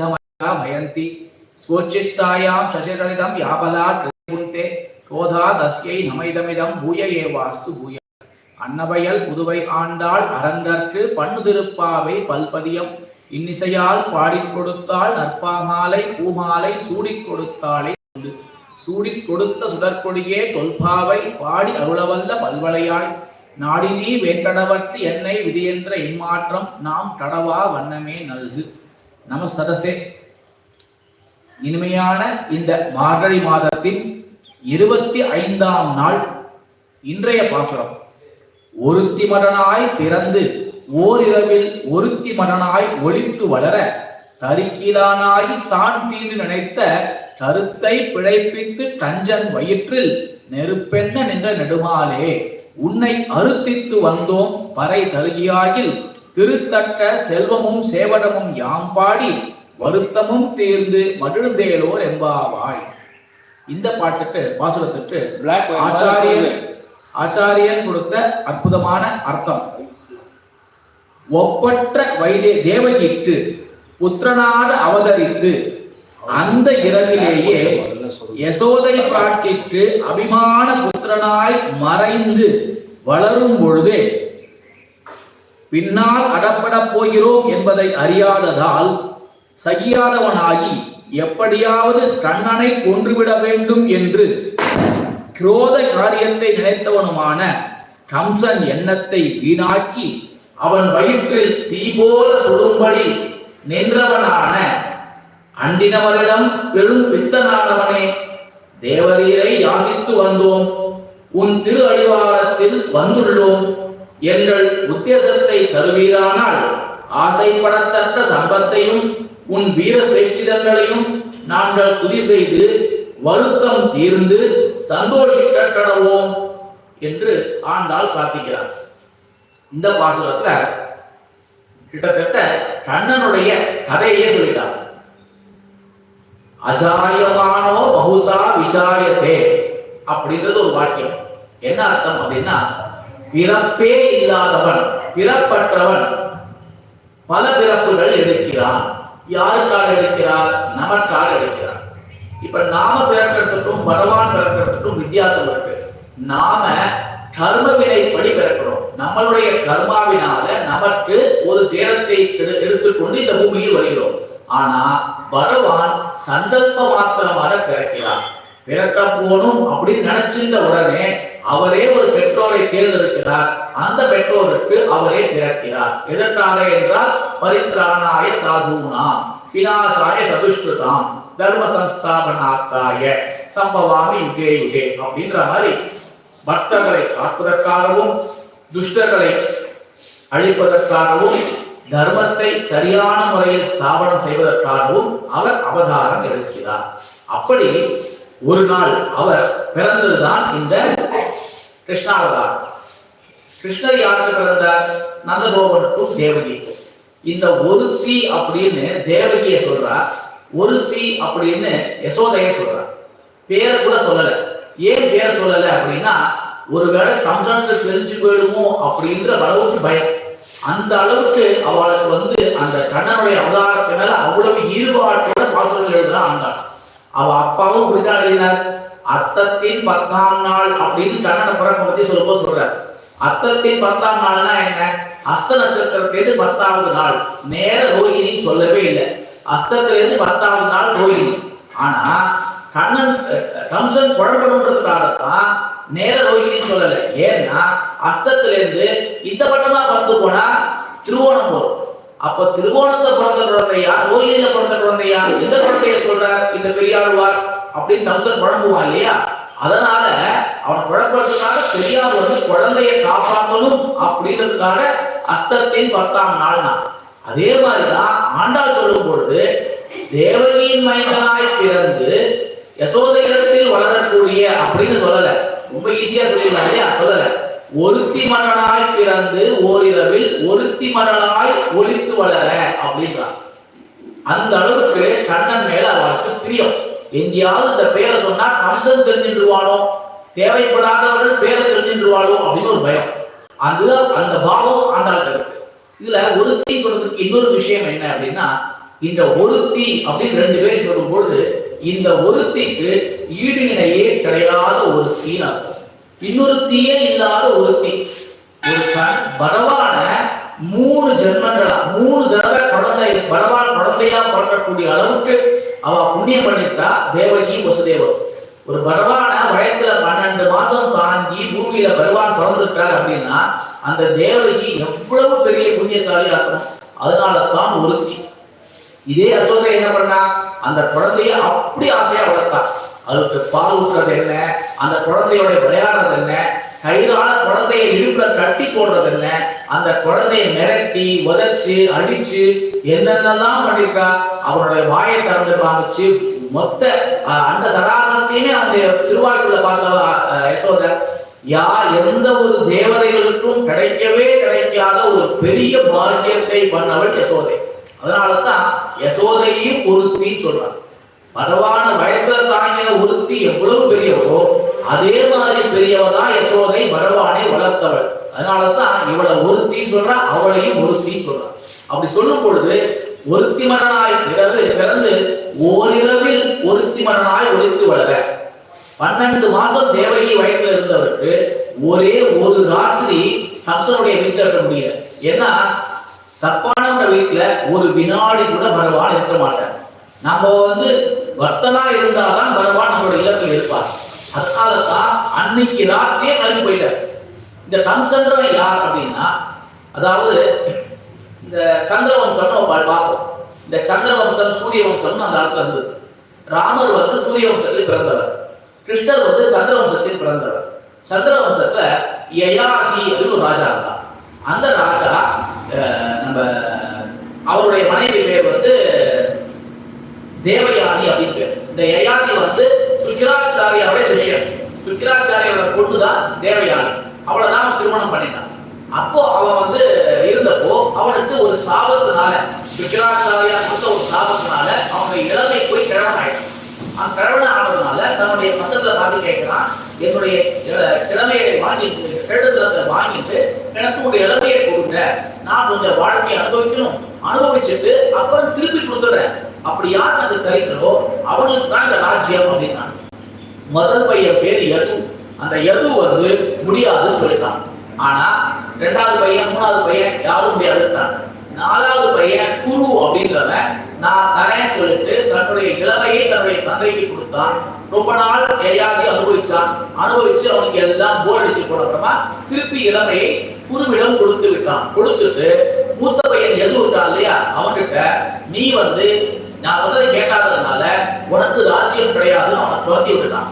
சிதமயா மயந்தி ஸ்வோச்சிஷ்டாயாம் சசிதலிதம் யாபலா கிருந்தே கோதா தஸ்யை நமைதமிதம் பூய ஏவாஸ்து பூய அன்னபயல் புதுவை ஆண்டாள் அரங்கற்கு பண்ணுதிருப்பாவை பல்பதியம் இன்னிசையால் பாடிக் கொடுத்தாள் நற்பாமாலை பூமாலை சூடிக் கொடுத்தாளை சொல்லு. சூடிக் கொடுத்த சுடற்கொடியே தொல்பாவை பாடி அருளவல்ல பல்வளையாய். நாடினி வேண்டடவற்று என்னை விதியென்ற இம்மாற்றம் நாம் கடவா வண்ணமே நல்கு. நம சதசே. இனிமையான இந்த மார்கழி மாதத்தின் இருபத்தி ஐந்தாம் நாள் இன்றைய பாசுரம். ஒருத்தி மடனாய் பிறந்து ஓரிரவில் ஒருத்தி மடனாய் ஒளித்து வளர தரிக்கிலானாய் தான் தீண்டு நினைத்த கருத்தை பிழைப்பித்து கஞ்சன் வயிற்றில் நெருப்பென்ன நின்ற நெடுமாலே. உன்னை அறுத்தித்து வந்தோம் பறை தருகியாயில் திருத்தட்ட செல்வமும் சேவடமும் யாம் பாடி வருத்தமும் தீர்ந்து மகிழ்ந்தேலோர் எம்பாவாய் இந்த பாட்டுக்கு பாசுரத்துக்கு ஆச்சாரியன் ஆச்சாரியன் கொடுத்த அற்புதமான அர்த்தம். ஒப்பற்ற வைதே தேவகிக்கு புத்திரனாக அவதரித்து அந்த இரவிலேயே யசோதை பிராட்டிக்கு அபிமான புத்திரனாய் மறைந்து வளரும் பொழுது பின்னால் அடப்படப் போகிறோம் என்பதை அறியாததால் சகியாதவனாகி எப்படியாவது கண்ணனை கொன்றுவிட வேண்டும் என்று குரோத காரியத்தை நினைத்தவனுமான கம்சன் எண்ணத்தை வீணாக்கி அவன் வயிற்றில் தீபோல சுடும்படி நின்றவனான அண்டினவரிடம் பெரும் பித்தனானவனே தேவரீரை யாசித்து வந்தோம். உன் திரு அடிவாரத்தில் வந்துள்ளோம். எங்கள் உத்தேசத்தை தருவீரானால் ஆசைப்படத்தக்க சம்பத்தையும் உன் வீர சேஷ்டிதங்களையும் நாங்கள் துதி செய்து வருத்தம் தீர்ந்து சந்தோஷிக்க கடவோம் என்று ஆண்டாள் பிரார்த்திக்கிறார். இந்த பாசுரத்துல கிட்டத்தட்ட கண்ணனுடைய கதையே சொல்லிட்டார் அஜாயமானோ பகுதா விசாயத்தே அப்படின்றது ஒரு வாக்கியம். என்ன அர்த்தம் அப்படின்னா பிறப்பே இல்லாதவன் பிறப்பற்றவன் பல பிறப்புகள் எடுக்கிறான். யாருக்காக எடுக்கிறார்? நமக்காக எடுக்கிறார். இப்ப நாம பிறக்கிறதுக்கும் பகவான் பிறக்கிறதுக்கும் வித்தியாசம் இருக்கு. நாம கர்ம வினைப்படி பிறக்கிறோம். நம்மளுடைய கர்மாவினால நமக்கு ஒரு தேரத்தை எடு- எடுத்துக்கொண்டு இந்த பூமியில் வருகிறோம். ஆனா பகவான் சந்தர்ப்ப மாத்திரமாக பிறக்கிறார். பிறக்க போகணும் அப்படின்னு நினைச்சிருந்த உடனே அவரே ஒரு பெற்றோரை தேர்ந்தெடுக்கிறார். அந்த பெற்றோருக்கு அவரே பிறக்கிறார். எதற்காக என்றால் பரித்ராணாய சாதுனா விநாசாய சதுஷ்கிருதாம் தர்ம சம்ஸ்தாபனாக்காய சம்பவாமி யுகே யுகே அப்படின்ற மாதிரி பக்தர்களை காப்பதற்காகவும் துஷ்டர்களை அழிப்பதற்காகவும் தர்மத்தை சரியான முறையில் ஸ்தாபனம் செய்வதற்காகவும் அவர் அவதாரம் எடுக்கிறார். அப்படி ஒரு நாள் அவர் பிறந்ததுதான் இந்த கிருஷ்ணாவதார் கிருஷ்ணர் யாருக்கு பிறந்தார்? நந்தகோபனுக்கும் தேவகிக்கும். இந்த ஒருத்தி அப்படின்னு தேவகிய சொல்றார் ஒருத்தி அப்படின்னு யசோதைய சொல்றார் பேரை கூட சொல்லல. ஏன் பேர் சொல்லல அப்படின்னா ஒருவேளை கம்சனுக்கு தெரிஞ்சு போயிடுமோ அப்படின்ற அளவுக்கு பயம். அந்த அளவுக்கு அவளுக்கு வந்து அந்த கண்ணனுடைய அவதாரத்து மேல அவ்வளவு ஈடுபாட்டோட பாசுரங்கள் எழுதுனா ஆண்டாள். அவ அப்பாவும் இப்படிதான் எழுதினார். அத்தத்தின் பத்தாம் நாள் அப்படின்னு கன்னட பிறக்க பத்தி சொல்லும்போது சொல்றார். அத்தத்தின் பத்தாம் நாள்னா என்ன? அஸ்த நட்சத்திரத்திலிருந்து பத்தாவது நாள். நேர ரோஹிணி சொல்லவே இல்லை. அஸ்தத்திலிருந்து பத்தாவது நாள் ரோஹிணி ஆனா கண்ணன் கம்சன் கம்சன் குழம்பணுன்றதுக்காகத்தான் நேர ரோஹிணி சொல்லலை. ஏன்னா அஸ்தத்திலிருந்து இந்த பட்டமா பார்த்து போனா திருவோணம் வரும். அப்ப திருவோணத்தை பிறந்த குழந்தையா ரோஹிணியில பிறந்த குழந்தையா எந்த குழந்தைய சொல்றார்? இந்த பெரியாழ்வார் அப்படின்னு தம்சன் குழம்புவான் இல்லையா? அதனால அவன் குழப்பறதுக்காக பெரியார் வந்து குழந்தையை காப்பாற்றணும் அப்படின்றதுக்காக அஸ்தத்தின் பத்தாம் நாள்னா அதே மாதிரிதான் ஆண்டாள் சொல்லும் பொழுது தேவகியின் மைந்தனாய் பிறந்து யசோதையிடத்தில் வளரக்கூடிய அப்படின்னு சொல்லல. ரொம்ப ஈஸியா சொல்லிடலாம் இல்லையா? சொல்லலை. ஒருத்தி மன்னனாய் பிறந்து ஓரிரவில் ஒருத்தி மன்னனாய் ஒலித்து வளர அப்படின்றான். அந்த அளவுக்கு கண்ணன் மேல அவருக்கு பிரியம். எங்கேயாவது இந்த பேரை சொன்னா கம்சன் தெரிஞ்சின்றுவானோ தேவைப்படாதவர்கள் பேரை தெரிஞ்சின்றுவாளோ அப்படின்னு ஒரு பயம். அதுதான் அந்த பாவம் ஆண்டாள் இருக்கு. இதுல ஒருத்தி சொல்றதுக்கு இன்னொரு விஷயம் என்ன அப்படின்னா இந்த ஒருத்தி அப்படின்னு ரெண்டு பேரும் சொல்லும் பொழுது இந்த ஒருத்திக்கு ஈடு இணையே கிடையாத ஒருத்தின்னு இன்னொரு இன்னொருத்தியே இல்லாத ஒருத்தி ஒரு கண் பகவான மூணு ஜென்மங்களா மூணு தடவை குழந்தை பகவான் குழந்தையா பிறக்கக்கூடிய அளவுக்கு அவ புண்ணியம் பண்ணிட்டா தேவகி வசுதேவர் ஒரு பகவான வயத்துல பன்னெண்டு மாசம் தாங்கி பூமியில பகவான் பிறந்திருக்கார் அப்படின்னா அந்த தேவகி எவ்வளவு பெரிய புண்ணியசாலி ஆகணும் அதனால தான் ஒருத்தி. இதே அசோதை என்ன பண்ணா அந்த குழந்தைய அப்படி ஆசையா வளர்த்தான் அதுக்கு பால் ஊற்றுறது என்ன? அந்த குழந்தையோட விளையாடுறது என்ன? கயிறால குழந்தையை இடுப்புல கட்டி போடுறது என்ன? அந்த குழந்தையை மிரட்டி உதச்சு அடிச்சு என்னென்னலாம் பண்ணிருக்கா? அவனுடைய வாயை திறந்து காமிச்சு மொத்த அந்த சராசரத்தையுமே அந்த திருவாரூர்ல பார்த்தவா அஹ், யசோதை எந்த ஒரு தேவதைகளுக்கும் கிடைக்கவே கிடைக்காத ஒரு பெரிய பாக்கியத்தை பண்ணவள் யசோதை. அதனால தான் யசோதையும் பொருத்தின்னு சொல்றாங்க. பரவான வயசுல தாங்கின ஒருத்தி எவ்வளவு பெரியவரோ அதே மாதிரி பெரியவதான் யசோதை பரவானை வளர்த்தவள் அதனால தான் இவளை ஒருத்தின்னு சொல்றா அவளையும் ஒருத்தி சொல்றா. அப்படி சொல்லும் பொழுது ஒருத்தி மரனாய் பிறகு பிறந்து ஓரிரவில் ஒருத்தி மரனாய் ஒழித்து வளர பன்னெண்டு மாசம் தேவகி வயத்துல இருந்தவருக்கு ஒரே ஒரு ராத்திரி கம்சனுடைய வீட்டில் இருக்க முடியல. ஏன்னா தப்பானவங்க வீட்டுல ஒரு வினாடி கூட பரவான் இருக்க மாட்டார். நம்ம வந்து வர்த்தனா இருந்தால்தான் பகவான் நம்மளோட இல்லத்தில் இருப்பார். அதனால தான் அன்னைக்கு ராத்திரியே கிளம்பி போயிட்டார். இந்த கம்சன்றவன் யார் அப்படின்னா அதாவது இந்த சந்திரவம்சம் நம்ம பார்ப்போம். இந்த சந்திரவம்சம் சூரிய வம்சம்னு அந்த காலத்துல இருந்தது. ராமர் வந்து சூரிய வம்சத்தில் பிறந்தவர். கிருஷ்ணர் வந்து சந்திரவம்சத்தில் பிறந்தவர். சந்திரவம்சத்துல யயாதி அப்படின்னு ஒரு ராஜா இருந்தான். அந்த ராஜா நம்ம அவருடைய மனைவி பேர் வந்து தேவயானி அப்படின்னு இந்த யயாதி வந்து சுக்கிராச்சாரியாவுடைய சிஷ்யன். சுக்கிராச்சாரியோட பொண்ணு தான் தேவயானி. அவளை தான் திருமணம் பண்ணிட்டான். அப்போ அவன் வந்து இருந்தப்போ அவனுக்கு ஒரு சாபத்தினால சுக்கிராச்சாரியா கொடுத்த ஒரு சாபத்தினால அவனுடைய இளமை போய் கிழவன் ஆயிட்டான். அவன் கிழவன் ஆனதுனால தன்னுடைய பக்கத்துல பார்த்து கேட்கிறான் என்னுடைய கிழமையை வாங்கி கெடுதலத்தை வாங்கிட்டு எனக்கு ஒரு இளமையை கொடுங்க. நான் கொஞ்சம் வாழ்க்கையை அனுபவிக்கணும். அனுபவிச்சுட்டு அப்புறம் திருப்பி கொடுத்துடுறேன். அப்படி யார் அது தரிக்கிறோ அவனுக்கு தான் இந்த ராஜ்யம் அப்படின்னாங்க. முதல் பையன் பேர் யது. அந்த யது வந்து முடியாதுன்னு சொல்லிட்டான். ஆனா ரெண்டாவது பையன் மூணாவது பையன் யாரும் முடியாதுட்டான் நாலாவது பையன் குரு அப்படின்றவன் நான் தரேன்னு சொல்லிட்டு தன்னுடைய இளமையை தன்னுடைய தந்தைக்கு கொடுத்தான். ரொம்ப நாள் எதையாவது அனுபவிச்சான். அனுபவிச்சு அவனுக்கு எல்லாம் போர் அடிச்சு போன அப்புறமா திருப்பி இளமையை குருவிடம் கொடுத்து விட்டான். கொடுத்துட்டு மூத்த பையன் எது விட்டான் இல்லையா? அவன்கிட்ட நீ வந்து நான் சொன்னதை கேட்காததுனால உனக்கு ராஜ்யம் கிடையாதுன்னு அவனை துரத்தி விட்டுட்டான்.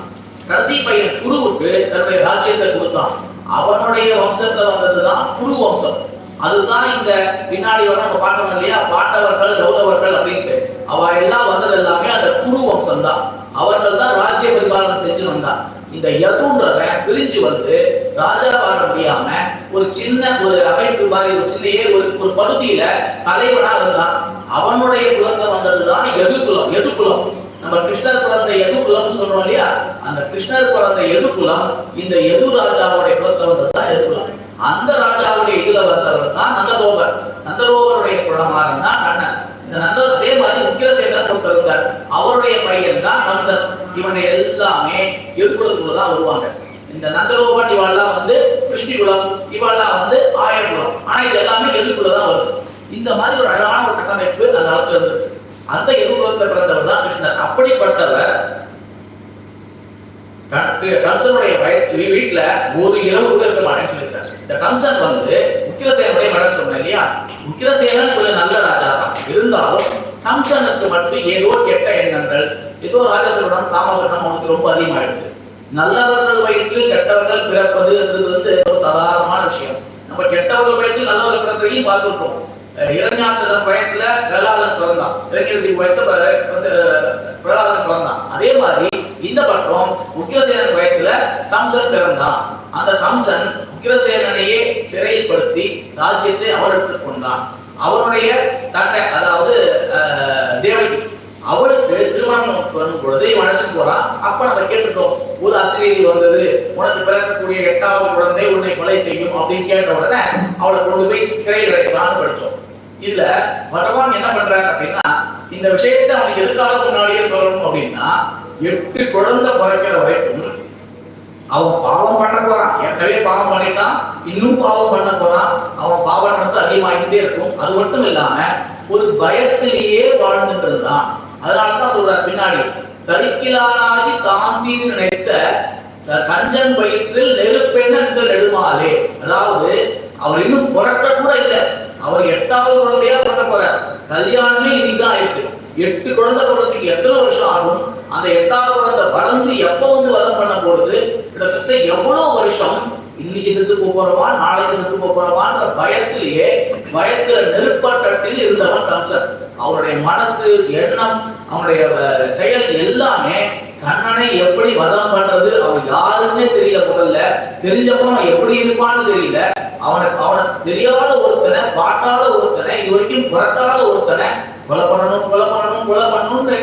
கடைசி பையன் குருவுக்கு தன்னுடைய ராஜ்யத்தை கொடுத்தான். அவனுடைய வம்சத்தை வந்ததுதான் குரு வம்சம். அதுதான் இந்த பின்னாடி வர நம்ம பார்க்கணும் இல்லையா? பாட்டவர்கள் கௌரவர்கள் அப்படின்ட்டு. அவ எல்லாம் வந்தது எல்லாமே அந்த குரு வம்சம் தான் அவர்கள் தான் ராஜ்ய பரிபாலனம் செஞ்சு வந்தார் இந்த யதுன்றத பிரிஞ்சு வந்து ராஜா வாழ முடியாம ஒரு சின்ன ஒரு அமைப்பு மாதிரி ஒரு சின்ன ஒரு ஒரு பகுதியில தலைவனாக இருந்தான் அவனுடைய குலத்தை வந்ததுதான் எது குலம் எது குலம் நம்ம கிருஷ்ணர் பிறந்த எது குலம்னு சொல்றோம் இல்லையா? அந்த கிருஷ்ணர் பிறந்த எது குலம் இந்த எது ராஜாவுடைய குலத்தை வந்ததுதான் எது குலம் அந்த ராஜாவுடைய இதுல வந்தவர் தான் நந்தரோவர் நந்தரோவருடைய குலமாக இருந்தான் கண்ணன். இந்த நந்த அதே மாதிரி முக்கிய ஒருத்தர் இருந்தார் அவருடைய பையன் தான் கம்சன் இவனை எல்லாமே எருக்குலத்துக்குள்ள தான் வருவாங்க. இந்த நந்தரோபன் இவாள்லாம் வந்து கிருஷ்ணி குலம் இவாள்லாம் வந்து ஆயர் குலம் ஆனா இது எல்லாமே எருக்குள்ள தான் வருது. இந்த மாதிரி ஒரு அழகான ஒரு கட்டமைப்பு அந்த காலத்துல இருந்தது. அந்த எருக்குலத்துல பிறந்தவர் தான் கிருஷ்ணர். அப்படிப்பட்டவர் கம்சனுடைய வீட்டுல ஒரு இரவு கூட இருக்க மாட்டேன்னு சொல்லியிருக்காரு. இந்த கம்சன் வந்து உக்கிரசேனுடைய மகன் சொன்னேன் இல்லையா? உக்கிரசேனன் கொஞ்சம் நல்ல ராஜா தான். இருந்தாலும் கம்சனுக்கு மட்டும் ஏதோ கெட்ட எண்ணங்கள் ஏதோ ராஜசகுடம் தாமசகுடம் அவனுக்கு ரொம்ப அதிகமாயிடுது. நல்லவர்கள் வயிற்றில் கெட்டவர்கள் பிறப்பது என்றது வந்து ஒரு சாதாரணமான விஷயம். நம்ம கெட்டவர்கள் வயிற்றில் நல்லவர்கள் பிறப்பதையும் பார்த்துருக்கோம் அஹ் இரண்யாட்சரன் பிரகலாதன் பிறந்தான். இரண்யசிங் பயத்துல பிரகலாதன் பிறந்தான். அதே மாதிரி இந்த பக்கம் உக்கிரசேனன் பயத்துல கம்சன் பிறந்தான். அந்த கம்சன் உக்கிரசேனனையே சிறைப்படுத்தி ராஜ்யத்தை அவரெடுத்துக் கொண்டான். அவருடைய தன்னை அதாவது தேவகி அவளுக்கு திருமணம் பண்ணும் பொழுது இவன் அழைச்சிட்டு போறான். அப்ப நம்ம கேட்டுட்டோம் ஒரு அசிரியதி வந்தது உனக்கு பிறக்கக்கூடிய எட்டாவது குழந்தை உன்னை கொலை செய்யும் அப்படின்னு கேட்ட உடனே அவளை கொண்டு போய் சிறையில் வைக்கலாம்னு படிச்சோம். இதுல பகவான் என்ன பண்றாரு அப்படின்னா இந்த விஷயத்தை அவனுக்கு எதுக்காக முன்னாடியே சொல்லணும் அப்படின்னா எட்டு குழந்தை பிறக்கிற வரைக்கும் அவன் பாவம் பண்ண போறான். ஏற்கனவே பாவம் பண்ணிட்டான் இன்னும் பாவம் பண்ண போறான். அவன் பாவம் வந்து அதிகமாகிட்டே இருக்கும். அது மட்டும் இல்லாம ஒரு பயத்திலேயே வாழ்ந்துட்டு இருந்தான் அதனாலதான் சொல்றாரு பின்னாடி தருக்கிலானாகி தாந்தின்னு நினைத்த கஞ்சன் வயிற்றில் நெருப்பெண்ண நெடுமாலே. அதாவது அவர் இன்னும் புரட்ட கூட இல்லை. அவர் எட்டாவது குழந்தையா பண்ண போறார். கல்யாணமே இன்னைக்குதான் இருக்கு. எட்டு குழந்தை பிறந்ததுக்கு எத்தனை வருஷம் ஆகும்? அந்த எட்டாவது குழந்தை வளர்ந்து எப்ப வந்து வதம் பண்ண போறது கிட்டத்தட்ட எவ்வளவு வருஷம்? இன்னைக்கு செத்து போக நாளைக்கு செத்து போக பயத்திலேயே பயத்துல நெருப்பாட்டத்தில் இருந்தவன் கம்சன் அவருடைய மனசு எண்ணம் அவனுடைய செயல் எல்லாமே கண்ணனை எப்படி வதம் பண்றது? அவன் யாருன்னே தெரியல முதல்ல. தெரிஞ்சப்போ அவன் எப்படி இருப்பான்னு தெரியல. அவனுக்கு அவனுக்கு தெரியாத ஒருத்தனை பாட்டாத ஒருத்தனை இது வரைக்கும் புரட்டாத ஒருத்தனை கொலை பண்ணணும் கொலை பண்ணணும் கொலை பண்ணணும்னு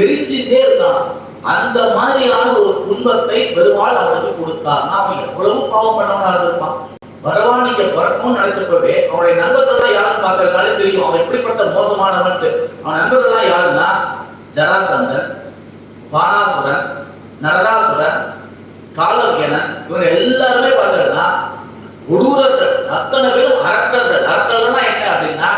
எரிஞ்சுட்டே இருந்தான் அந்த மாதிரியான ஒரு துன்பத்தை பெருமாள் அவனுக்கு கொடுத்தார். அவன் எவ்வளவு பாவம் பண்ணவனா இருப்பான் பகவான் நீங்க பிறக்கணும்னு நினைச்சப்பவே அவனுடைய நண்பர்கள்லாம் யாருன்னு பார்க்கறதுனாலே தெரியும். அவன் எப்படிப்பட்ட மோசமானவன்ட்டு. அவன் நண்பர்கள்லாம் யாருன்னா? ஜராசந்தன் பானாசுரன் நரதாசுரன் காலர்கேனன் இவங்க எல்லாருமே பார்த்தீங்கன்னா கொடூரர்கள் அத்தனை பேரும் அரக்கர்கள். அரக்கர்கள்னா என்ன அப்படின்னா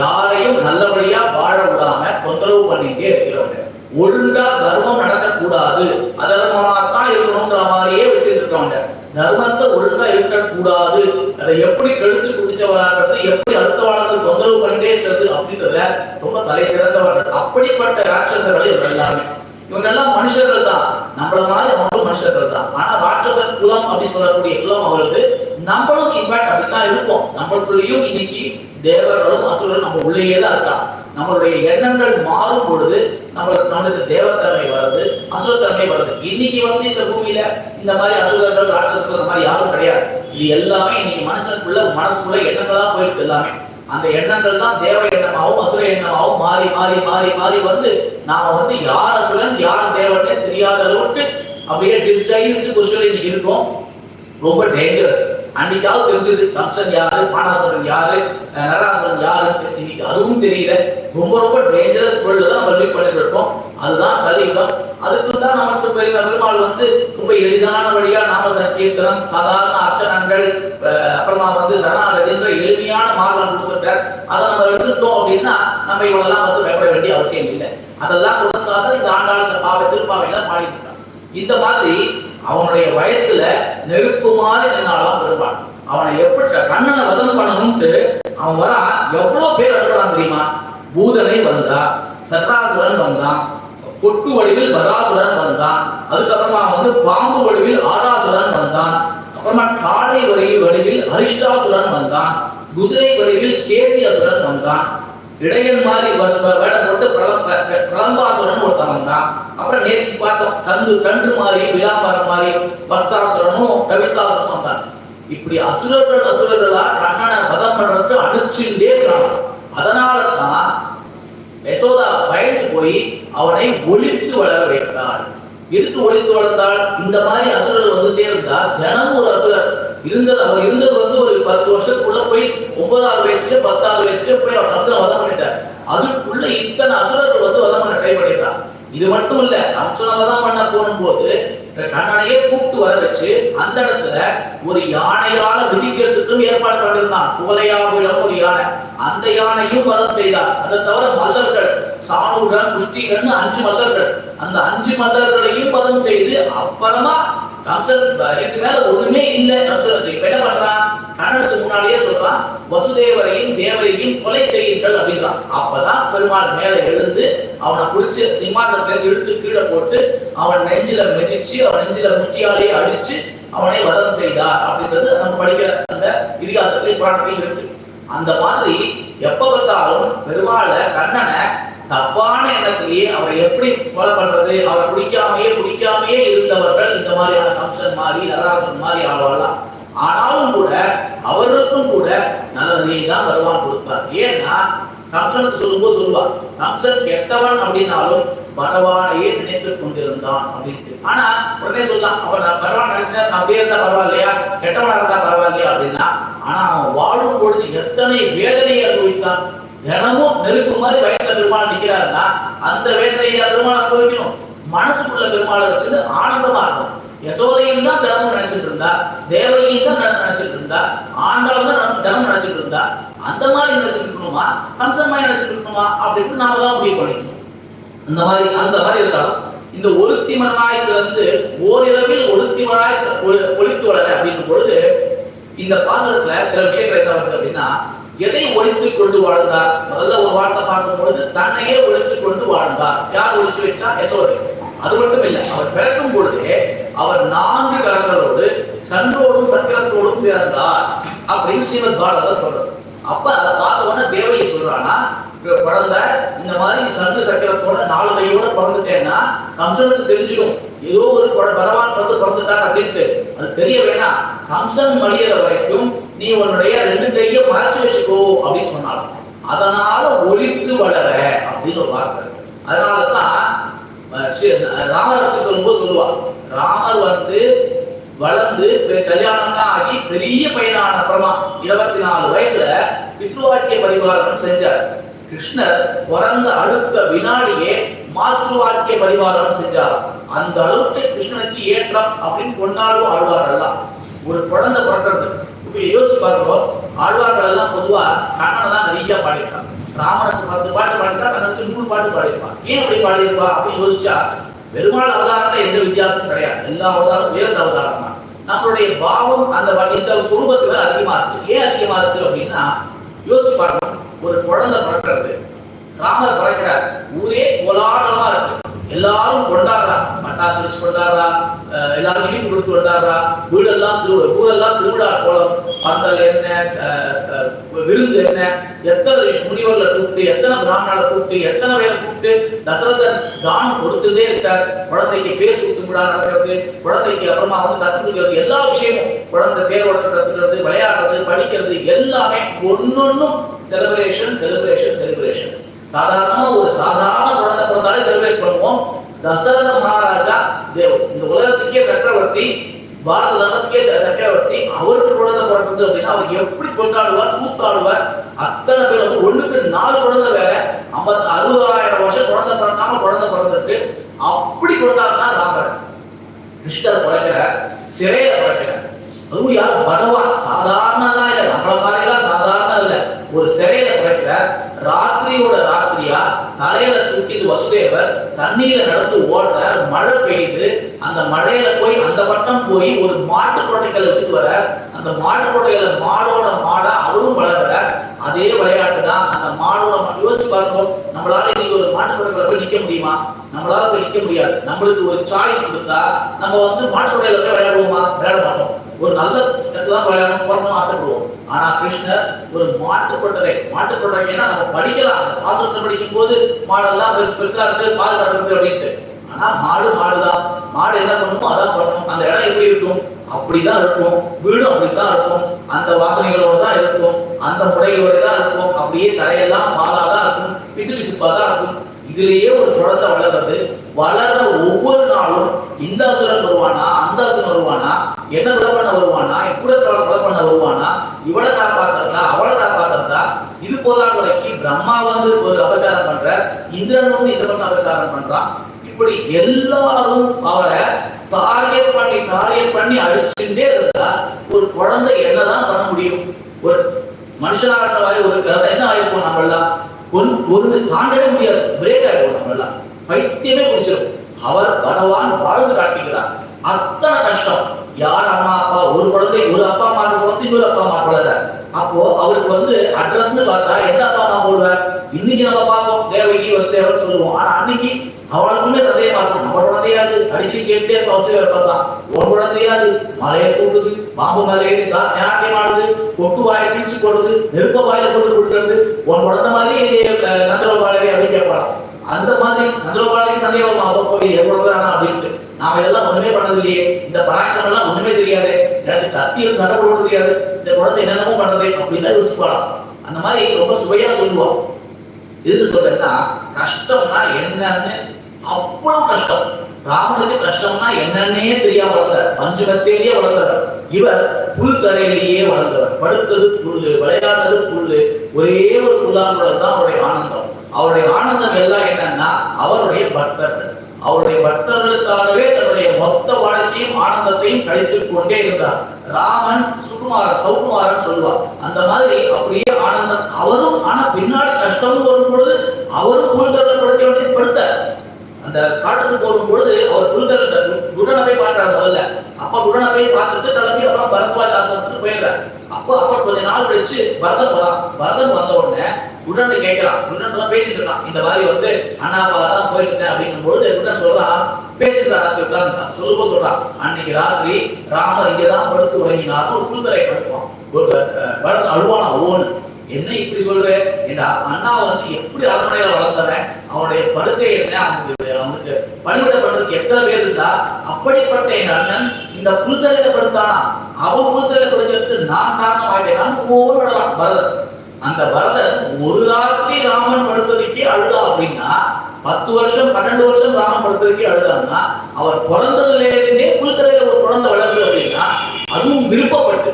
யாரையும் நல்லபடியா வாழ விடாம தொந்தரவு பண்ணிட்டே இருக்கிறவங்க. ஒழுங்கா தர்மம் நடக்கக்கூடாது. அதர்மமா தான் இருக்கணும்ன்ற மாதிரியே வச்சிருக்கவங்க தர்மத்தை ஒழுங்கா இருக்கக்கூடாது. அதை எப்படி கெடுத்து குடிச்சவராங்கிறது எப்படி அடுத்த வாழ்க்கை தொந்தரவு பண்ணிட்டே இருக்கிறது அப்படின்றத ரொம்ப தலை சிறந்தவர்கள். அப்படிப்பட்ட ராட்சசர்கள் இவங்க எல்லாமே இவங்க எல்லாம் மனுஷர்கள் தான். நம்மள மாதிரி அவங்களும் மனுஷர்கள் தான் ஆனா ராட்சசர் குலம் அப்படின்னு சொல்லக்கூடிய குலம் அவர்களுக்கு நம்மளும் இன்ஃபேக்ட் அப்படித்தான் இருப்போம் நம்மளுக்குள்ளேயும் இன்னைக்கு தேவர்களும் அசுரர்களும் நம்ம உள்ளேயே தான் இருக்கான் நம்மளுடைய எண்ணங்கள் மாறும் பொழுது நம்மளுக்கு நம்மளுக்கு தேவத்தன்மை வருது அசுரத்தன்மை வருது இன்னைக்கு வந்து இந்த பூமியில இந்த மாதிரி அசுரர்கள் ராட்சசர்கள் இந்த மாதிரி யாரும் கிடையாது. இது எல்லாமே இன்னைக்கு மனுஷனுக்குள்ள மனசுக்குள்ள எண்ணங்களா போயிருக்கு எல்லாமே. அந்த எண்ணங்கள் தான் தேவ எண்ணமாகவும் அசுர எண்ணமாகவும் மாறி மாறி மாறி மாறி வந்து நாம வந்து யார் அசுரன் யார் தேவனே தெரியாத அளவுக்கு அப்படியே டிஸ்டைஸ்டு கொஸ்டின் இன்னைக்கு இருக்கும். ரொம்ப டேஞ்சரஸ் அன்னைக்காவது தெரிஞ்சது கம்சன் யாரு பானாசுரன் யாரு நரகாசுரன் யாருன்னு இன்னைக்கு அதுவும் தெரியல. ரொம்ப ரொம்ப டேஞ்சரஸ் வேர்ல்டு தான் நம்ம லிவ் பண்ணிட்டு இருக்கோம். அதுதான் கலியுகம் அதுக்கு தான் நமக்கு பெரிய பெருமாள் வந்து ரொம்ப எளிதான வழியா நாம சங்கீர்த்தனம் சாதாரண அர்ச்சனங்கள் அஹ் அப்புறமா வந்து சரணாகதின்ற எளிமையான மார்க்கம் கொடுத்துருக்கார். அதை நம்ம எடுத்துட்டோம் அப்படின்னா நம்ம இவங்கெல்லாம் வந்து பயப்பட வேண்டிய அவசியம் இல்லை. அதெல்லாம் சொல்றதுக்காக இந்த ஆண்டாள் இந்த பாவை திருப்பாவையெல்லாம் பாடிட்டு இந்த மாதிரி அவனுடைய வயத்துல நெருப்பு மாதிரி நின்னாலும் பெருமாள் அவனை எப்படி கண்ணனை வதம் பண்ணணும்ட்டு அவன் வரா எவ்வளவு பேர் அனுப்புறான் தெரியுமா? பூதனை வந்தா சர்ராசுரன் வந்தான் பொட்டு வடிவில் பராசுரன் வந்தான் அதுக்கப்புறமா வந்து பாம்பு வடிவில் ஆடாசுரன் வந்தான் அப்புறமா காளை வடிவில் வடிவில் அரிஷ்டாசுரன் வந்தான் குதிரை வடிவில் கேசி அசுரன் வந்தான் இடையன் மாதிரி வருஷ- வேடம் போட்டு பிரலம்பாசுரன் ஒருத்தவன் தான் அப்புறம் நேற்று பார்த்தோம் கந்து கன்று மாதிரி விழாபாரம் மாதிரி வத்சாசுரனும் கவிதாசுரனும் வந்தான் இப்படி அசுரர்கள் அசுரர்களா கண்ணனை வதம் பண்றதுக்கு அனுச்சுண்டே இருக்காங்க. அதனால தான் யசோதா பயந்து போய் அவனை ஒழித்து வளர வைத்தாள். எதுக்கு ஒழித்து வளர்த்தாள்? இந்த மாதிரி அசுரர்கள் வந்துட்டே இருந்தால் தினமும் ஒரு அசுரர் இருந்தது அவர் இருந்தது வந்து ஒரு பத்து வருஷத்துக்குள்ள போய் ஒன்பதாவது வயசுல பத்தாவது வயசுல போய் அவர் கம்சனை வதம் பண்ணிட்டார். அதுக்குள்ள இத்தனை அசுரர்கள் வந்து வதம் பண்ண ட்ரை பண்ணிட்டார் இது மட்டும் இல்ல கம்சனை வதம் பண்ண போகும்போது கண்ணனையே கூப்பிட்டு வர வச்சு அந்த இடத்துல ஒரு யானையால விதிக்கிறதுக்கும் ஏற்பாடு பண்ணிருந்தான் குவலையாவிடம் ஒரு யானை. அந்த யானையும் வதம் செய்தார். அதை தவிர மல்லர்கள் சாணுடன் குஷ்டிகன் அஞ்சு மல்லர்கள். அந்த அஞ்சு மல்லர்களையும் வதம் செய்து அப்புறமா ராம்சர் இதுக்கு மேல ஒண்ணுமே இல்லை. ராம்சர் என்ன பண்றான் கண்ணனுக்கு முன்னாலேயே சொல்றான் வசுதேவரையும் தேவரையும் கொலை செய்யுங்கள் அப்படின்றான் அப்பதான் பெருமாள் மேல எழுந்து அவனை குளிச்சு சிம்மாசனத்துல இழுத்து கீழே போட்டு அவன் நெஞ்சில மெதிச்சு அவன் நெஞ்சில முட்டியாலேயே அடிச்சு அவனை வதம் செய்தார் அப்படின்றது நம்ம படிக்கிற அந்த இதிகாசத்தை புராணத்தில் இருக்கு. அந்த மாதிரி எப்ப பார்த்தாலும் பெருமாளை கண்ணனை தப்பான எண்ணத்திலேயே அவரை எப்படி கொலை பண்றது அவர் பிடிக்காமையே பிடிக்காமையே இருந்தவர்கள் இந்த மாதிரியான கம்சன் மாதிரி நரகாசன் மாதிரி ஆளலாம் ஆனாலும் கூட அவர்களுக்கும் கூட நல்லதையை தான் வருவான் கொடுப்பார். ஏன்னா கம்சனுக்கு சொல்லும்போது சொல்லுவார் கம்சன் கெட்டவன் அப்படின்னாலும் பகவானையே நினைத்து கொண்டிருந்தான் அப்படின்ட்டு. ஆனா உடனே சொல்லலாம் அப்ப நான் பகவான் நினைச்சா அப்படியே இருந்தா பரவாயில்லையா? கெட்டவனா இருந்தா பரவாயில்லையா? அப்படின்னா ஆனா அவன் வாழும் பொழுது எத்தனை வேதனையை அனுபவித்தான்? தினமும் நெருப்பு மாதிரி வயத்துல பெருமாள் நிக்கிறாருன்னா அந்த வேட்டையை பெருமாளை அனுபவிக்கணும். மனசுக்குள்ள பெருமாளை வச்சுட்டு ஆனந்தமா இருக்கும் யசோதையும் தான் தினமும் நினைச்சிட்டு இருந்தா தேவகியும் தான் தினம் நினைச்சிட்டு இருந்தா ஆண்டாலும் தான் தினம் நினைச்சிட்டு இருந்தா அந்த மாதிரி நினைச்சிட்டு இருக்கணுமா? கம்சன் மாதிரி நினைச்சிட்டு இருக்கணுமா? அப்படின்னு நாம தான் முடிவு பண்ணிக்கணும். அந்த மாதிரி அந்த மாதிரி இருந்தாலும் இந்த ஒருத்தி மனாய் வந்து ஓரிரவில் ஒருத்தி மனாய் ஒழித்து வளர அப்படின்னும் பொழுது இந்த பாசனத்துல சில விஷயங்கள் என்ன வருது அப்படின்னா எதை ஒழித்துக் கொண்டு வாழ்ந்தார். முதல்ல ஒரு வார்த்தை பார்க்கும் பொழுது தன்னையே ஒழித்துக் கொண்டு வாழ்ந்தார். யார் ஒழிச்சு வச்சா? யசோதை அது மட்டும் இல்லை அவர் பிறக்கும் பொழுதே அவர் நான்கு கரங்களோடு சன்றோடும் சக்கரத்தோடும் பிறந்தார் அப்படின்னு ஸ்ரீமத் பாரதர் சொல்றது அப்ப அதை பார்த்த உடனே தேவகி சொல்றானா இவ இந்த மாதிரி சங்கு சக்கரத்தோட நாலு கையோட பிறந்துட்டேன்னா கம்சனுக்கு தெரிஞ்சிடும். ஏதோ ஒரு குழ- பகவான் வந்து பிறந்துட்டார் அப்படின்ட்டு. அது தெரிய வேணாம். கம்சன் மடியிற வரைக்கும் நீ உன்னுடைய ரெண்டு கையை மறைச்சு வச்சுக்கோ அப்படின்னு சொன்னாலும் அதனால ஒழித்து வளர அப்படின்னு ஒரு வார்த்தை. அதனாலதான் ஸ்ரீ ராமரை பத்தி சொல்லும்போது சொல்லுவா. ராமர் வந்து வளர்ந்து கல்யாணம் தான் ஆகி பெரிய பையனான அப்புறமா இருபத்தி நாலு வயசுல பித்ருவாக்கிய பரிபாலனம் செஞ்சார். கிருஷ்ணர் பிறந்த அடுத்த வினாடியே மாத்ருவாக்கிய பரிவாரம் செஞ்சாராம் அந்த அளவுக்கு கிருஷ்ணனுக்கு ஏற்றம் அப்படின்னு கொண்டாடும் ஆழ்வார்கள் ஒரு குழந்தை பிறக்கிறது. இப்ப யோசிச்சு பாருங்க ஆழ்வார்கள் எல்லாம் பொதுவா கண்ணனை தான் நிறைய பாடிட்டான் ராமனுக்கு பத்து பாட்டு பாடிட்டா கண்ணனுக்கு நூறு பாட்டு பாடிருப்பான் ஏன் அப்படி பாடியிருப்பா அப்படின்னு யோசிச்சா பெருமாள் அவதாரத்துல எந்த வித்தியாசமும் கிடையாது. எல்லா அவதாரம் வேறு அவதாரம் தான் நம்மளுடைய பாவம் அந்த இந்த சுரூபத்துல அதிகமா இருக்கு. ஏன் அதிகமா இருக்கு அப்படின்னா யோசிச்சு பாருங்க. ஒரு குழந்தை பிறக்கிறது. ராமர் பிறக்கிறார் ஊரே கோலாகலமா இருக்கு. எல்லாரும் கொண்டாடுறா. பட்டாசு வச்சு கொண்டாடுறா. எல்லாரும் இனிப்பு கொடுத்து கொண்டாடுறா. வீடெல்லாம் திரு ஊரெல்லாம் திருவிழா கோலம். பந்தல் என்ன விருந்து என்ன எத்தனை முனிவர்களை கூப்பிட்டு எத்தனை பிராமணால கூப்பிட்டு எத்தனை பேரை கூப்பிட்டு தசரதன் தானம் கொடுத்துட்டே இருக்கார். குழந்தைக்கு பேர் சூட்டு விழா நடக்கிறது. குழந்தைக்கு அப்புறமா வந்து கத்துக்கிறது எல்லா விஷயமும் குழந்தை தேர் கத்துக்கிறது விளையாடுறது படிக்கிறது எல்லாமே ஒன்னொன்னும் செலிப்ரேஷன் செலிப்ரேஷன் செலிப்ரேஷன் சாதாரணமா ஒரு சாதாரண குழந்தை பிறந்தாலே செலிப்ரேட் பண்ணுவோம் தசரத மகாராஜா தேவ் இந்த உலகத்துக்கே சக்கரவர்த்தி பாரத தனத்துக்கே சக்கரவர்த்தி அவருக்கு குழந்தை பிறந்தது அப்படின்னா அவர் எப்படி கொண்டாடுவார் கூத்தாடுவார் அத்தனை பேர் வந்து ஒண்ணுக்கு நாலு குழந்தை வேற. ஐம்பத்தி அறுபதாயிரம் வருஷம் குழந்தை பிறந்தாம குழந்தை பிறந்திருக்கு. அப்படி கொண்டாடுனா ராமர். கிருஷ்ணர் பிறக்கிறார் சிறையில பிறக்கிறார் அதுவும் யாரும் பகவான். சாதாரணதான் இல்லை. நம்மள மாதிரிலாம் சாதாரண இல்லை. ஒரு சிறையில பிறக்கிறார் ராத்திரியோட ராத்திரியா தலையில தூக்கிட்டு வசுதேவர் தண்ணீர நடந்து ஓடுறார் மழை பெய்யுது அந்த மழையில போய் அந்த பட்டம் போய் ஒரு மாட்டு கொட்டைகளை விட்டுட்டு வர அந்த மாட்டு கொட்டையில மாடோட மாடா அவரும் வளர்றார் அதே விளையாட்டு தான் அந்த மாடோட யோசிச்சு பாருங்க நம்மளால இன்னைக்கு ஒரு மாட்டு கொட்டைகளை போய் நிக்க முடியுமா? நம்மளால போய் நிக்க முடியாது. நம்மளுக்கு ஒரு சாய்ஸ் கொடுத்தா நம்ம வந்து மாட்டு கொட்டையில போய் விளையாடுவோமா? விளையாட மாட்டோம். ஒரு நல்ல இடத்துல தான் விளையாடணும் ஆசைப்படுவோம். ஆனா கிருஷ்ணர் ஒரு மாட்டு கொட்டகை மாட்டு நம்ம படிக்கலாம். அந்த பாசுரத்தை படிக்கும் போது மாடெல்லாம் பெருசு பெருசா இருக்கு பால் கட்டுறது அப்படின்ட்டு. ஆனா மாடு மாடுதான். மாடு என்ன பண்ணுமோ அதான் பண்ணணும். அந்த இடம் எப்படி இருக்கும்? அப்படிதான் இருக்கும். வீடும் அப்படித்தான் இருக்கும். அந்த வாசனைகளோட தான் இருக்கும். அந்த முறைகளோட தான் இருக்கும். அப்படியே தரையெல்லாம் பாலா தான் இருக்கும். பிசு பிசுப்பா தான் இருக்கும். இதுலயே ஒரு குழந்தை வளர்றது வளர்ற ஒவ்வொரு நாளும் இந்த அசுரன் வருவானா அந்த அசுரன் வருவானா என்ன கொலை பண்ண வருவானா இப்படி கொலை பண்ண வருவானா இவளை காப்பாத்துறதா அவளை காப்பாத்துறதா இது போதா வரைக்கும் பிரம்மா வந்து ஒரு அபசாரம் பண்ற இந்திரன் வந்து இந்த அபசாரம் பண்றான். இப்படி எல்லாரும் அவரை டார்கெட் பண்ணி டார்கெட் பண்ணி அடிச்சுட்டே இருந்தா ஒரு குழந்தை என்னதான் பண்ண முடியும்? ஒரு மனுஷனாக ஒரு கதை ஒரு ஒரு தாண்டவே முடியாது. பிரேக் ஆயிடும் நம்மளாம் பைத்தியமே குடிச்சிடும் அவர் பகவான் வாழ்ந்து காட்டுகிறார் அத்தனை கஷ்டம். யார் அம்மா அப்பா? ஒரு குழந்தை ஒரு அப்பா அம்மா குழந்தை இன்னொரு அப்பா அம்மா குழந்தை அப்போ அவருக்கு வந்து அட்ரஸ்னு பார்த்தா எந்த அப்பா அம்மா போடுவார்? இன்னைக்கு நம்ம பார்ப்போம் தேவகி வசுதேவன் சொல்லுவோம். ஆனா அன்னைக்கு அவளுக்குமே சந்தேகமா இருக்கும் நம்ம குழந்தையாது அடிக்கடி கேட்டே இருக்க அவசியம் பார்த்தா. உன் குழந்தையாது மலையை கூட்டுது பாம்பு மலையை ஞானத்தை கொட்டு வாயை பீச்சு கொடுது நெருப்ப வாயில கொண்டு கொடுக்கறது. உன் குழந்தை மாதிரி நந்தர வாழவே அப்படின்னு கேட்கலாம் அந்த மாதிரி நந்தர வாழவே சந்தேகம் அவ போய் எவ்வளவு தானா அப்படின்ட்டு. நாம இதெல்லாம் ஒண்ணுமே பண்ணது இல்லையே இந்த பராக்கிரம் எல்லாம் ஒண்ணுமே தெரியாது. எனக்கு கத்தியில் சண்டை போட தெரியாது. இந்த குழந்தை என்னென்னமோ பண்றது அப்படின்னு யோசிப்பாளாம். அந்த மாதிரி ரொம்ப சுவையா சொல்லுவோம் எதுக்கு சொல்றேன்னா கஷ்டம்னா என்னன்னு அவ்வளவு கஷ்டம். ராமனுக்கு கஷ்டம்னா என்னன்னே தெரியாம வளர்ந்தார். பஞ்சகத்திலேயே வளர்ந்தார். இவர் புல் தரையிலேயே வளர்ந்தவர். படுத்தது புல்லு விளையாடுறது புல்லு ஒரே ஒரு புல்லாங்குழல் தான் அவருடைய ஆனந்தம். அவருடைய ஆனந்தம் எல்லாம் என்னன்னா அவருடைய பக்தர்கள். அவருடைய பக்தர்களுக்காகவே தன்னுடைய மொத்த வாழ்க்கையும் ஆனந்தத்தையும் கழித்துக் கொண்டே இருந்தார். ராமன் சுகுமாரன் சௌகுமாரன் சொல்லுவார் அந்த மாதிரி அப்படியே ஆனந்தம் அவரும் ஆனா பின்னாடி கஷ்டம் வரும் பொழுது அவரும் புல்தரல படுத்த அந்த காட்டுக்கு போகும் பொழுது அவர் புல்தரல குடனை போய் பார்க்கிறார் முதல்ல. அப்ப குடனை போய் பார்த்துட்டு கிளம்பி அப்புறம் பரத்வாஜ் ஆசிரமத்துக்கு போயிடுறார். அப்போ அப்புறம் கொஞ்ச நாள் கழிச்சு பரதன் வரான் பரதன் வந்த உடனே உடனே கேட்கிறான். உடன் எல்லாம் பேசிட்டு இருக்கான். இந்த மாதிரி வந்து அண்ணாவா தான் போயிருந்தேன் அப்படிங்கும் பொழுது உடன் சொல்றான் பேசிட்டு இருக்கான் சொல்லும்போது சொல்றான் அன்னைக்கு ராத்திரி ராமர் இங்கதான் படுத்து உறங்கினார். ஒரு புல்தரை படுத்துவான் ஒரு அஹ், அழுவானா ஓன்னு. என்ன இப்படி சொல்ற? என் அண்ணா வந்து எப்படி அரண்மனையில வளர்ந்தவன் அவனுடைய படுக்கை என்ன அவனுக்கு அவனுக்கு பணிவிட பண்றதுக்கு எத்தனை பேர் இருந்தா அப்படிப்பட்ட என் அண்ணன் இந்த புல்தரையில படுத்தானா அவன் புல்தரையில படுக்கிறதுக்கு நான் காரணம் ஆகினான் ஓடுறான் பரதன் அந்த பரதன் ஒரு ராத்திரி ராமன் படுத்ததுக்கே அழுதா அப்படின்னா பத்து வருஷம் பன்னெண்டு வருஷம் ராமன் படுத்ததுக்கே அழுதான்னா அவர் பிறந்ததுல இருந்தே புல்தரையில ஒரு குழந்தை வளருது அப்படின்னா அதுவும் விருப்பப்பட்டு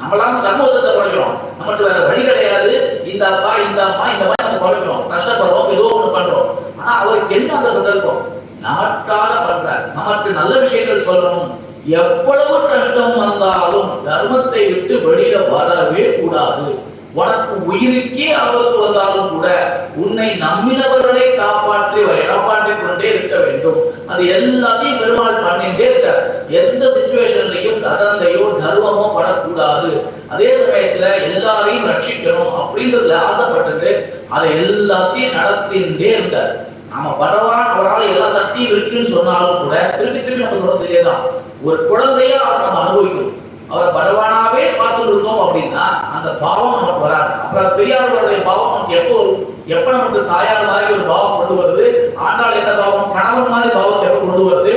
நம்மளாம் தர்மசத்தை குறைக்கிறோம். நமக்கு வேற வழி கிடையாது. இந்த அப்பா இந்த அம்மா இந்த மாதிரி நம்ம குறைக்கிறோம். கஷ்டப்படுறோம் ஏதோ ஒண்ணு பண்றோம். ஆனா அவருக்கு என்ன அந்த சந்தர்ப்பம்? நாட்டால பண்றார். நமக்கு நல்ல விஷயங்கள் சொல்லணும். எவ்வளவு கஷ்டம் வந்தாலும் தர்மத்தை விட்டு வெளியில வரவே கூடாது. உனக்கு உயிருக்கே ஆபத்து வந்தாலும் கூட உன்னை நம்பினவர்களை காப்பாற்றி காப்பாற்றிக் கொண்டே இருக்க வேண்டும். அது எல்லாத்தையும் பெருமாள் பண்ணிட்டே இருக்க எந்த சுச்சுவேஷன்லையும் நடந்தையோ தர்மமோ படக்கூடாது. அதே சமயத்துல எல்லாரையும் ரட்சிக்கணும் அப்படின்றதுல ஆசைப்பட்டது அதை எல்லாத்தையும் நடத்திட்டே இருக்கார். நம்ம பரவான் அவரால் எல்லா சக்தியும் இருக்குன்னு சொன்னாலும் கூட திருப்பி திருப்பி நம்ம சொல்றதுலேயே தான். ஒரு குழந்தையா நம்ம அனுபவிக்கணும். அவர் பகவானாவே பார்த்துட்டு இருந்தோம் அப்படின்னா அந்த பாவம் நமக்கு வராது. அப்புறம் பெரியார்களுடைய பாவம் நமக்கு எப்போ வரும்? எப்ப நமக்கு தாயார் மாதிரி ஒரு பாவம் கொண்டு வருது? ஆண்டாள் என்ன பாவம்? கணவன் மாதிரி பாவத்தை எப்ப கொண்டு வருது?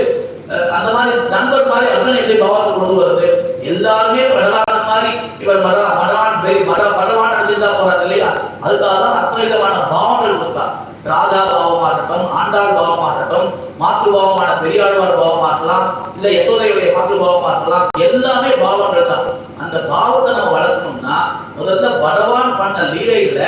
அஹ் அந்த மாதிரி நண்பர் மாதிரி அர்ஜுன் எப்படி பாவத்தை கொண்டு வருது? எல்லாருமே பிரகலாதன் மாதிரி இவர் மரா மரவான் பெரிய மரா மரவான் நினைச்சிருந்தா போறாரு இல்லையா? அதுக்காக தான் அத்தனை விதமான பாவங்கள் கொடுத்தார் ராஜா பாவமா இருக்கட்டும் ஆண்டாள் பாவமா இருக்கட்டும் மாத்ருபாவமான பெரியாழ்வார் பாவமா இருக்கலாம் இல்ல யசோதையுடைய மாத்ருபாவமா இருக்கலாம் எல்லாமே பாவங்கள் தான். அந்த பாவத்தை நம்ம வளர்க்கணும்னா முதல்ல பகவான் பண்ண லீலையில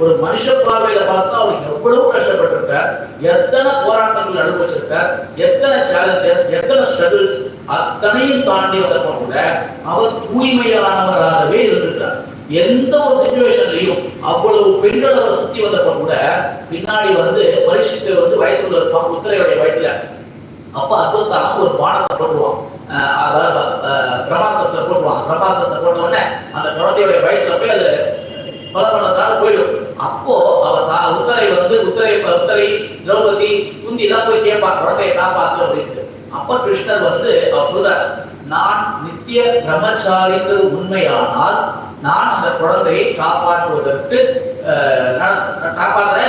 ஒரு மனுஷ பார்வையில பார்த்தா அவர் எவ்வளவு கஷ்டப்பட்டிருக்கார் எத்தனை போராட்டங்கள் அனுபவிச்சிருக்கார் எத்தனை சேலஞ்சஸ் எத்தனை ஸ்ட்ரகிள்ஸ் அத்தனையும் தாண்டி வந்தப்ப கூட அவர் தூய்மையானவராகவே இருந்திருக்கார் எந்த ஒரு சுச்சுவேஷன்லையும் அவ்வளவு பெண்கள் அவர் சுத்தி வந்தப்ப கூட பின்னாடி வந்து பரிசுத்தை வந்து வயிற்றுல இருப்பான் உத்தரையுடைய வயிற்றுல. அப்ப அஸ்வத்தான ஒரு பானத்தை போட்டுருவான் அஹ் அதாவது பிரபாசத்தை போட்டுருவான் பிரபாசத்தை போட்ட உடனே அந்த குழந்தையுடைய வயிற்றுல போய் அது பலப்பணத்தால போயிடும். அப்போ அவ தா உத்தரை வந்து உத்தரை உத்தரை திரௌபதி குந்தி எல்லாம் போய் கேட்பா குழந்தையை காப்பாத்து அப்படின்ட்டு. அப்ப கிருஷ்ணர் வந்து அவர் சொல்றார் நான் நித்திய பிரம்மச்சாரிங்கிறது உண்மையானால் நான் அந்த குழந்தையை காப்பாற்றுவதற்கு அஹ், நட-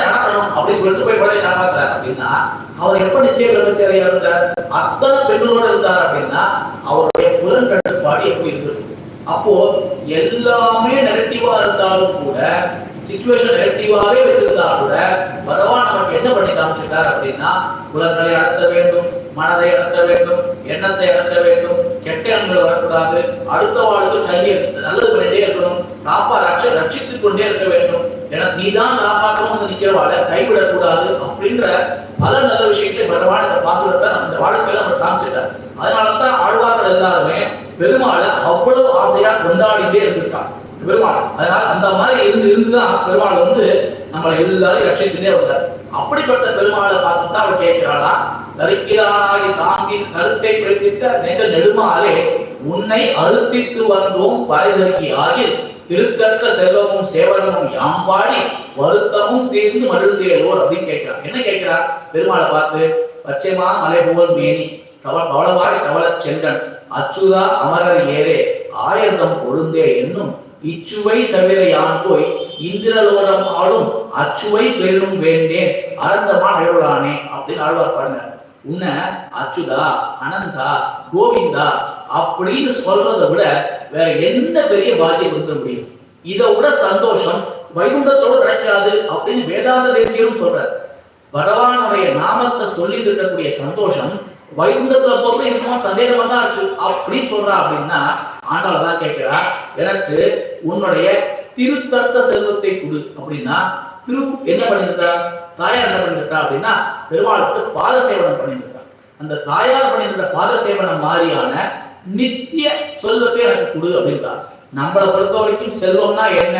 நடக்கணும் அப்படின்னு சொல்லிட்டு போய் குழந்தையை காப்பாத்துறாரு அப்படின்னா அவர் எப்ப நிச்சய பிரம்மச்சாரியா இருந்தார்? அத்தனை பெண்களோடு இருந்தார் அப்படின்னா அவருடைய புலன் கட்டுப்பாடு எப்படி இருந்திருக்கும் அப்போ எல்லாமே நெகட்டிவா இருந்தாலும் கூட சுச்சுவேஷன் நெகட்டிவாவே வச்சிருந்தா கூட பகவான் நமக்கு என்ன பண்ணி காமிச்சிட்டார் அப்படின்னா புலன்களை அடக்க வேண்டும் மனதை அடக்க வேண்டும் எண்ணத்தை அடக்க வேண்டும் கெட்ட எண்ணங்கள் வரக்கூடாது. அடுத்த வாழ்க்கை கையை நல்லது பண்ணிட்டே இருக்கணும். காப்பா ரட்ச ரட்சித்துக் கொண்டே இருக்க வேண்டும். ஏன்னா நீ தான் காப்பாற்றணும் வந்து நிக்கிறவாள கைவிடக்கூடாது அப்படின்ற பல நல்ல விஷயங்களை பகவான் இந்த பாசுரத்தை நம்ம வாழ்க்கையில அவர் காமிச்சிட்டார் அதனால தான் ஆழ்வார்கள் எல்லாருமே பெருமாளை அவ்வளவு ஆசையா கொண்டாடிட்டே இருந்திருக்காங்க. பெருமாள் அதனால அந்த மாதிரி இருந்து இருந்துதான் பெருமாள் வந்து நம்மளை எல்லாரும் ரட்சித்துட்டே வந்தார். அப்படிப்பட்ட பெருமாளை பார்த்து தான் அவர் கேட்கிறாளா கருக்கிலானாகி தாங்கி கருத்தை பிறப்பித்த நெடு நெடுமாலே உன்னை அறுப்பித்து வந்தோம் பறைதற்கி ஆகில் திருத்தக்க செல்வமும் சேவனமும் யாம்பாடி வருத்தமும் தீர்ந்து மகிழ்ந்தேலோர் அப்படின்னு கேட்கிறார். என்ன கேட்கிறார்? பெருமாளை பார்த்து பச்சைமா மலை புகழ் மேனி கவ கவளவாய் கவலச் சென்றன் அச்சுதா அமரர் ஏரே ஆயிரத்தம் கொழுந்தே என்னும் இச்சுவை தவிர யான் போய் இந்திரலோரம் ஆளும் அச்சுவை பெரினும் வேண்டேன் அரந்தமான் அழுவலானே அப்படின்னு ஆழ்வார் பாருங்க உன்னை அச்சுதா அனந்தா கோவிந்தா அப்படின்னு சொல்றதை விட வேற என்ன பெரிய பாக்கியம் இருக்க முடியும்? இதை விட சந்தோஷம் வைகுண்டத்தோடு கிடைக்காது அப்படின்னு வேதாந்த தேசியரும் சொல்றார். பகவானுடைய நாமத்தை சொல்லிட்டு இருக்கக்கூடிய சந்தோஷம் வைகுண்டத்துல போட்டு இருக்குமா சந்தேகமா தான் இருக்கு. அப்படின்னு சொல்றா அப்படின்னா ஆண்டாள் தான் கேட்கிறா எனக்கு உன்னுடைய திருத்தக்க செல்வத்தை கொடு அப்படின்னா திரு என்ன பண்ணியிருந்தா தாயார் என்ன பண்ணிருக்கா அப்படின்னா பெருமாளுக்கு பாத சேவனம் பண்ணியிருக்கா அந்த தாயார் பண்ணியிருந்த பாத சேவனம் மாதிரியான நித்திய செல்வத்தை எனக்கு கொடு அப்படின்றா. நம்மளை பொறுத்த வரைக்கும் செல்வம்னா என்ன?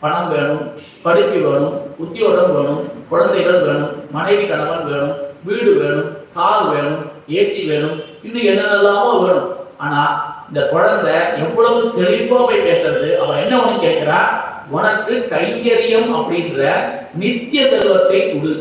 பணம் வேணும் படிப்பு வேணும் உத்தியோகம் வேணும் குழந்தைகள் வேணும் மனைவி கணவன் வேணும் வீடு வேணும் கார் வேணும் ஏசி வேணும் இன்னும் என்னென்னலாமோ வேணும். ஆனா இந்த குழந்தை எவ்வளவு தெளிவா போய் பேசுறது? அவன் என்ன ஒண்ணு கேட்கிறா? உனக்கு கைங்கரியம் அப்படின்ற நித்திய செல்வத்தை கொடு.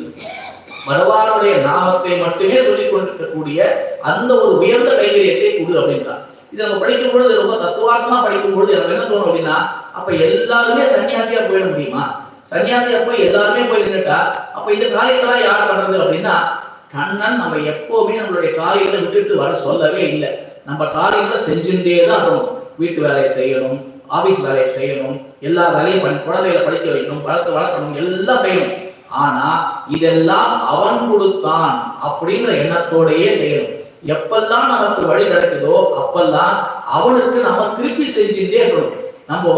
பகவானுடைய நாமத்தை மட்டுமே சொல்லிக் கொண்டிருக்கக்கூடிய அந்த ஒரு உயர்ந்த கைங்கரியத்தை கொடு அப்படின்றான் இதை நம்ம படிக்கும் பொழுது ரொம்ப தத்துவார்த்தமா படிக்கும் பொழுது எனக்கு என்ன தோணும் அப்படின்னா அப்ப எல்லாருமே சன்னியாசியா போயிட முடியுமா? சன்னியாசியா போய் எல்லாருமே போய் நின்றுட்டா அப்ப இந்த காரியத்தெல்லாம் யார் பண்றது அப்படின்னா கண்ணன் நம்ம எப்பவுமே நம்மளுடைய காரியத்தை விட்டுட்டு வர சொல்லவே இல்லை. நம்ம காலையில் செஞ்சுட்டே தான் இருக்கணும். வீட்டு வேலையை செய்யணும் ஆபீஸ் வேலையை செய்யணும் எல்லா வேலையும் பண்ணி குழந்தைகளை படிக்க வைக்கணும் வளர்த்து வளர்க்கணும் எல்லாம் செய்யணும். ஆனா இதெல்லாம் அவன் கொடுத்தான் அப்படின்ற எண்ணத்தோடயே செய்யணும். எப்பெல்லாம் நமக்கு வழி நடக்குதோ அப்பெல்லாம் அவனுக்கு நம்ம திருப்பி செஞ்சுட்டே இருக்கணும். நம்ம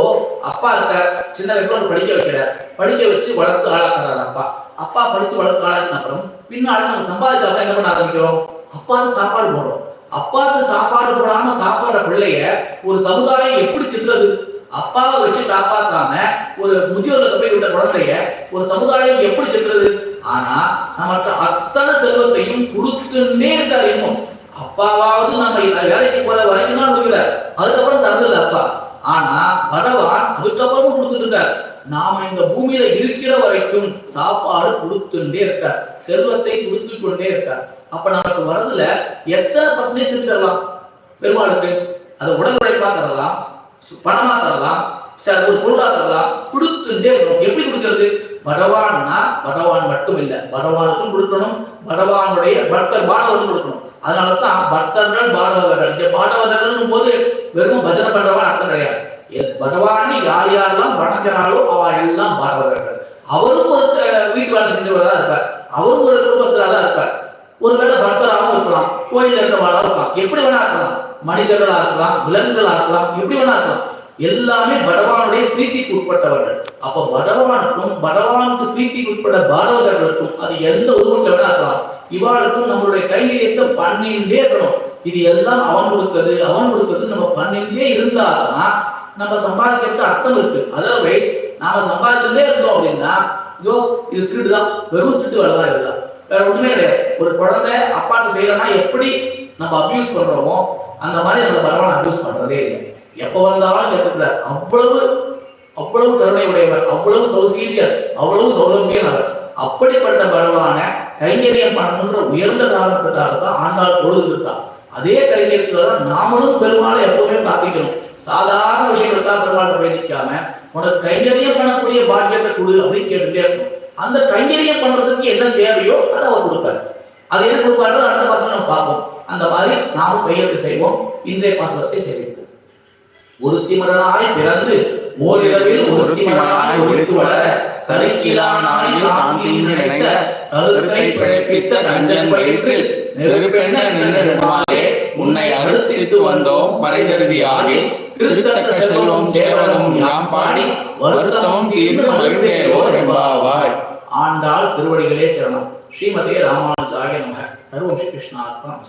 அப்பா இருக்கார் சின்ன வயசுல படிக்க வைக்கிறார். படிக்க வச்சு வளர்த்து ஆளாக்குறாரு அப்பா. அப்பா படிச்சு வளர்த்து ஆளாக்குன அப்புறம் பின்னாடி நம்ம சம்பாதிச்சா என்ன பண்ண ஆரம்பிக்கிறோம்? அப்பாவுக்கு சாப்பாடு போடுறோம். அப்பாவுக்கு சாப்பாடு போடாம சாப்பாடுற பிள்ளைய ஒரு சமுதாயம் எப்படி திட்டுறது அப்பாவை வச்சு காப்பாற்றாம ஒரு முதியோர்கிட்ட போய் விட்ட குழந்தைய ஒரு சமுதாயம் எப்படி திட்டுறது ஆனா நமக்கு அத்தனை செல்வத்தையும் கொடுத்துன்னே இருக்காரு இன்னும் அப்பாவாவது நம்ம வேலைக்கு போற வரைக்கும் தான் கொடுக்கல. அதுக்கப்புறம் தரதில்ல அப்பா. ஆனா பகவான் அதுக்கப்புறமும் கொடுத்துட்டு இருக்கார். நாம இந்த பூமியில இருக்கிற வரைக்கும் சாப்பாடு கொடுத்துட்டே இருக்கார். செல்வத்தை கொடுத்து கொண்டே இருக்கார். அப்ப நமக்கு வரதுல எத்தனை பர்சன்டேஜ் திருப்பி தரலாம்? பெருமாளுக்கு அது உடல் உழைப்பா தரலாம் சு- பணமா தரலாம் சில ஒரு பொருளா தரலாம் கொடுத்துட்டே வரும். எப்படி கொடுக்கறது? பகவான்னா பகவான் மட்டும் இல்லை பகவானுக்கும் கொடுக்கணும் பகவானுடைய பக்தர் பாடவரும் கொடுக்கணும். அதனால தான் பக்தர்கள் பாடவர்கள் இந்த பாடவர்கள் போது வெறும் பஜனை பண்றவன் அர்த்தம் கிடையாது. எ- பகவானை யார் யாரெல்லாம் வணங்குறாளோ அவ எல்லாம் பாடவர்கள் அவரும் ஒரு வீட்டு வேலை செஞ்சவரா இருப்பார். அவரும் ஒரு குடும்பஸ்தரா தான் இருப்பார். ஒருவேளை பக்தராகவும் இருக்கலாம் கோயில் இருக்கிறவங்களா இருக்கலாம். எப்படி வேணா இருக்கலாம். மனிதர்களா இருக்கலாம் விலங்குகளா இருக்கலாம் எப்படி வேணா இருக்கலாம். எல்லாமே பகவானுடைய பிரீத்திக்கு உட்பட்டவர்கள். அப்ப பகவானுக்கும் பகவானுக்கு பிரீத்திக்கு உட்பட்ட பாரவதர்களுக்கும் அது எந்த உருவத்தை வேணா இருக்கலாம். இவாளுக்கும் நம்மளுடைய கைங்கரியத்தை பண்ணிட்டே இருக்கணும். இது எல்லாம் அவன் கொடுத்தது அவன் கொடுத்தது நம்ம பண்ணிட்டே இருந்தாதான் நம்ம சம்பாதிக்கிறது அர்த்தம் இருக்கு. அதர்வைஸ் நாம சம்பாதிச்சுட்டே இருந்தோம் அப்படின்னா ஐயோ இது திருடுதான் வெறும் திருட்டு வேலை தான் வேற ஒண்ணுமே கிடையாது. ஒரு குழந்தை அப்பாட்டு செய்யலன்னா எப்படி நம்ம அபியூஸ் பண்றோமோ அந்த மாதிரி நம்ம பரவாயில்ல அபியூஸ் பண்றதே இல்லை. எப்ப வந்தாலும் எடுத்துக்கிறார் அவ்வளவு அவ்வளவு கருணை உடையவர் அவ்வளவு சௌசீரியர் அவ்வளவு சௌலபியனவர் அப்படிப்பட்ட பகவான கைங்கரியம் பண்ணணுன்ற உயர்ந்த காரணத்துக்காக தான் ஆண்டாள் பொழுது இருக்கா அதே கைங்கரியத்துல தான் நாமளும் பெருமாளை எப்பவுமே பிரார்த்திக்கணும் சாதாரண விஷயங்களுக்காக பெருமாள் போய் நிற்காம உனக்கு கைங்கரியம் பண்ணக்கூடிய பாக்கியத்தை கொடு அப்படின்னு கேட்டுட்டே இருக்கும் அந்த கைங்கரியம் பண்றதுக்கு என்ன தேவையோ அதை அவர் கொடுப்பாரு. அது என்ன கொடுப்பாரு அடுத்த பாசனம் நம்ம பார்ப்போம். அந்த மாதிரி நாமும் கையெழுத்து செய்வோம். இன்றைய பாசனத்தை செய்வோம் ஒருத்திமரனாய் பிறந்து ஓரிரவில் ஒருத்திமரனாய் ஒழித்து வளர தருக்கிலானாயில் தான் தீங்கு கருத்தை பிழைப்பித்த கஞ்சன் வயிற்றில் நெருப்பெண்ண நின்றுமாலே உன்னை அறுத்திட்டு வந்தோம் பரைகருதியாகி திருத்தக்க செல்வம் சேவகம் யாம் பாடி வருத்தமும் தீர்ந்து மகிழ்ந்தேவோர் என்பாவாய். ஆண்டாள் திருவடிகளே சரணம். ஸ்ரீமதே ராமானுஜாய நமக. சர்வம் ஸ்ரீ கிருஷ்ணார்ப்பணம்